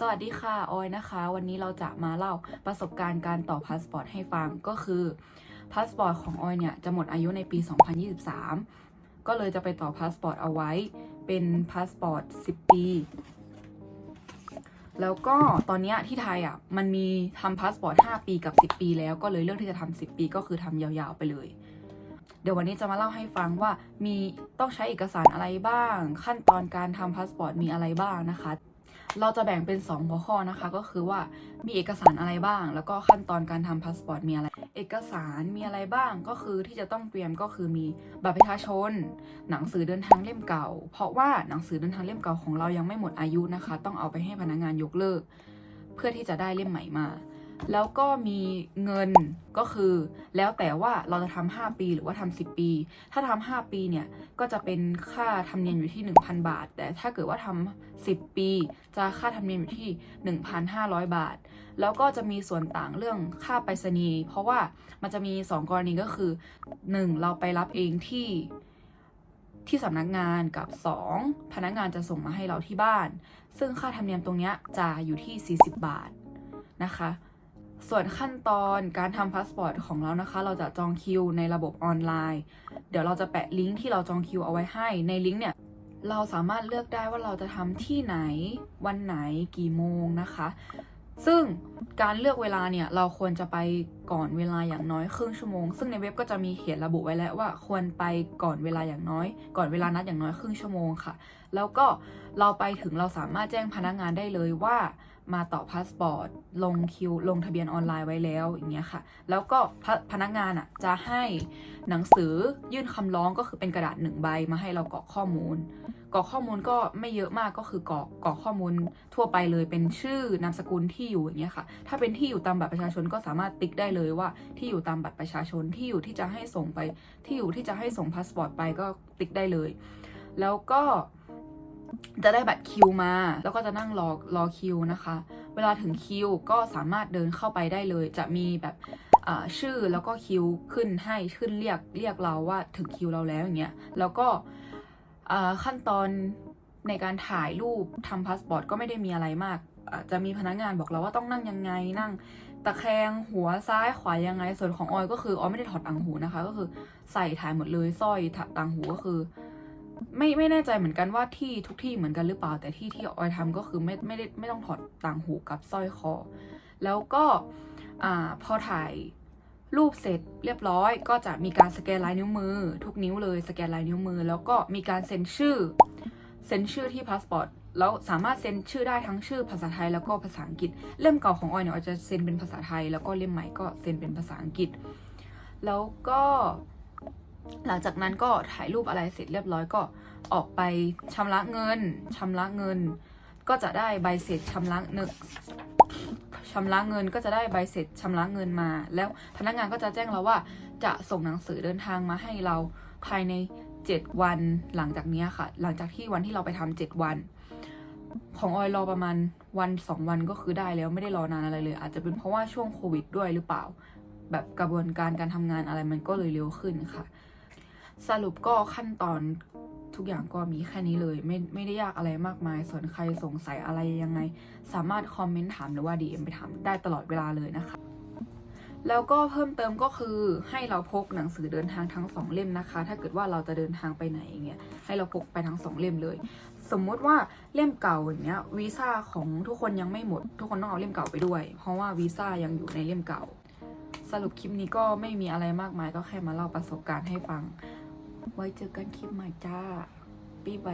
สวัสดีค่ะ ออยนะคะ วันนี้เราจะมาเล่าประสบการณ์การต่อพาสปอร์ตให้ฟังก็คือพาสปอร์ตของออยเนี่ย จะหมดอายุในปี 2023 ก็เลยจะไปต่อพาสปอร์ตเอาไว้เป็นพาสปอร์ต 10 ปีแล้วก็ตอนนี้ที่ไทยอะมันมีทำพาสปอร์ต 5 ปีกับ 10 ปีแล้วก็เลยเลือกที่จะทำ10 ปีก็คือทำยาวๆไปเลย เดี๋ยววันนี้จะมาเล่าให้ฟังว่ามีต้องใช้เอกสารอะไรบ้าง ขั้นตอนการทำพาสปอร์ตมีอะไรบ้างนะคะ เราจะแบ่งเป็น 2 หัวข้อนะคะ ก็คือว่ามีเอกสารอะไรบ้าง แล้วก็ขั้นตอนการทำพาสปอร์ตมีอะไร เอกสารมีอะไรบ้างก็คือที่จะต้องเตรียมก็คือมีบัตรประชาชน หนังสือเดินทางเล่มเก่า เพราะว่าหนังสือเดินทางเล่มเก่าของเรายังไม่หมดอายุนะคะ ต้องเอาไปให้พนักงานยกเลิก เพื่อที่จะได้เล่มใหม่มา แล้วก็มีเงินก็คือ แล้วแต่ว่าเราจะทำ5ปีหรือว่าทำ10 ปี ถ้าทำ5ปีเนี่ย ก็จะเป็นค่าธรรมเนียมอยู่ที่ 1,000 บาท แต่ถ้าเกิดว่าทำ10 ปี จะค่าธรรมเนียมอยู่ที่ 1,500 บาท แล้วก็จะมีส่วนต่างเรื่องค่าไปรษณีย์เพราะว่ามันจะมี 2 กรณีก็คือ 1. เราไปรับเองที่ที่สำนักงานกับ 2. พนักงานจะส่งมาให้เราที่บ้าน ซึ่งค่าธรรมเนียมตรงเนี้ยจะอยู่ที่ 40 บาทนะคะ ส่วนขั้นตอนการทำพาสปอร์ตของเรานะคะ เราจะจองคิวในระบบออนไลน์ เดี๋ยวเราจะแปะลิงก์ที่เราจองคิวเอาไว้ให้ ในลิงก์เนี่ยเราสามารถเลือกได้ว่าเราจะทำที่ไหน วันไหนกี่โมงนะคะ ซึ่งการเลือกเวลาเนี่ยเราควรจะไป ก่อนเวลาอย่างน้อยครึ่งชั่วโมง ซึ่งในเว็บก็จะมีเขียนระบุไว้แล้วว่าควรไปก่อนเวลาอย่างน้อย ก่อนเวลานัดอย่างน้อยครึ่งชั่วโมงค่ะ แล้วก็เราไปถึงเราสามารถแจ้งพนักงานได้เลยว่ามาต่อพาสปอร์ตลงคิว ลงทะเบียนออนไลน์ไว้แล้วอย่างเงี้ยค่ะ แล้วก็พพนักงานอะจะให้หนังสือยื่นคำร้องก็คือเป็นกระดาษหนึ่งใบมาให้เรากรอกข้อมูลกรอกข้อมูลก็ไม่เยอะมากก็คือกรอกกรอกข้อมูลทั่วไปเลยเป็นชื่อนามสกุลที่อยู่อย่างเงี้ยค่ะ ถ้าเป็นที่อยู่ตามบัตรประชาชนก็สามารถติ๊กได้เลยว่าที่อยู่ตามบัตรประชาชนที่อยู่ที่จะให้ส่งไป ที่อยู่ที่จะให้ส่งพาสปอร์ตไปก็ติ๊กได้เลย แล้วก็จะได้บัตรคิวมา แล้วก็จะนั่งรอรอคิวนะคะ เวลาถึงคิวก็สามารถเดินเข้าไปได้เลย จะมีแบบชื่อแล้วก็คิวขึ้นให้ขึ้นเรียกเรียกเราว่าถึงคิวเราแล้วอย่างเงี้ยแล้วก็ขั้นตอนในการถ่ายรูปทำพาสปอร์ตก็ไม่ได้มีอะไรมาก อาจะมีพนักงานบอกเราว่าต้องนั่งยังไงนั่งตะแคงหัวซ้ายขวายังไง ส่วนของออยก็คือออยไม่ได้ถอดต่างหูนะคะ ก็คือใส่ถ่ายหมดเลยสร้อยต่างหูก็คือ ไม่ไม่แน่ใจเหมือนกันว่าที่ทุกที่เหมือนกันหรือเปล่า แต่ที่ที่ออยทำก็คือไม่ไม่ได้ไม่ต้องถอดต่างหูกับสร้อยคอ แล้วก็อ่าพอถ่ายรูปเสร็จเรียบร้อย ก็จะมีการสแกนลายนิ้วมือ ทุกนิ้วเลยสแกนลายนิ้วมือ แล้วก็มีการเซ็นชื่อเซ็นชื่อที่พาสปอร์ต แล้วสามารถเซ็นชื่อได้ทั้งชื่อภาษาไทยแล้วก็ภาษาอังกฤษ เล่มเก่าของออยเนี่ยออยจะเซ็นเป็นภาษาไทย แล้วก็เล่มใหม่ก็เซ็นเป็นภาษาอังกฤษ แล้วก็ หลังจากนั้นก็ถ่ายรูปอะไรเสร็จเรียบร้อยก็ออกไปชำระเงินชำระเงิน ก็จะได้ใบเสร็จชำระเงินชำระเงินก็จะได้ใบเสร็จชำระเงินมา แล้วพนักงานก็จะแจ้งเราว่าจะส่งหนังสือเดินทางมาให้เราภายใน 7 วันหลังจากเนี้ยค่ะ หลังจากที่วันที่เราไปทำ7วัน ของออยรอประมาณวันสองวันก็คือได้แล้วไม่ได้รอนานอะไรเลย อาจจะเป็นเพราะว่าช่วงโควิดด้วยหรือเปล่า แบบกระบวนการการทำงานอะไรมันก็เลยเร็วขึ้นค่ะ สรุปก็ขั้นตอนทุกอย่างก็มีแค่นี้เลย ไม่ไม่ได้ยากอะไรมากมาย ส่วนใครสงสัยอะไรยังไง สามารถคอมเมนต์ถามหรือว่า DM ไปถามได้ตลอดเวลาเลยนะคะ แล้วก็เพิ่มเติมก็คือให้เราพกหนังสือเดินทางทั้งสองเล่มนะคะ ถ้าเกิดว่าเราจะเดินทางไปไหนอย่างเงี้ยให้เราพกไปทั้งสองเล่มเลย สมมุติว่าเล่มเก่าอย่างเงี้ยวีซ่าของทุกคนยังไม่หมด ทุกคนต้องเอาเล่มเก่าไปด้วย เพราะว่าวีซ่ายังอยู่ในเล่มเก่า สรุปคลิปนี้ก็ไม่มีอะไรมากมายก็แค่มาเล่าประสบการณ์ให้ฟัง ไว้เจอกันคลิปใหม่จ้าบ๊ายบ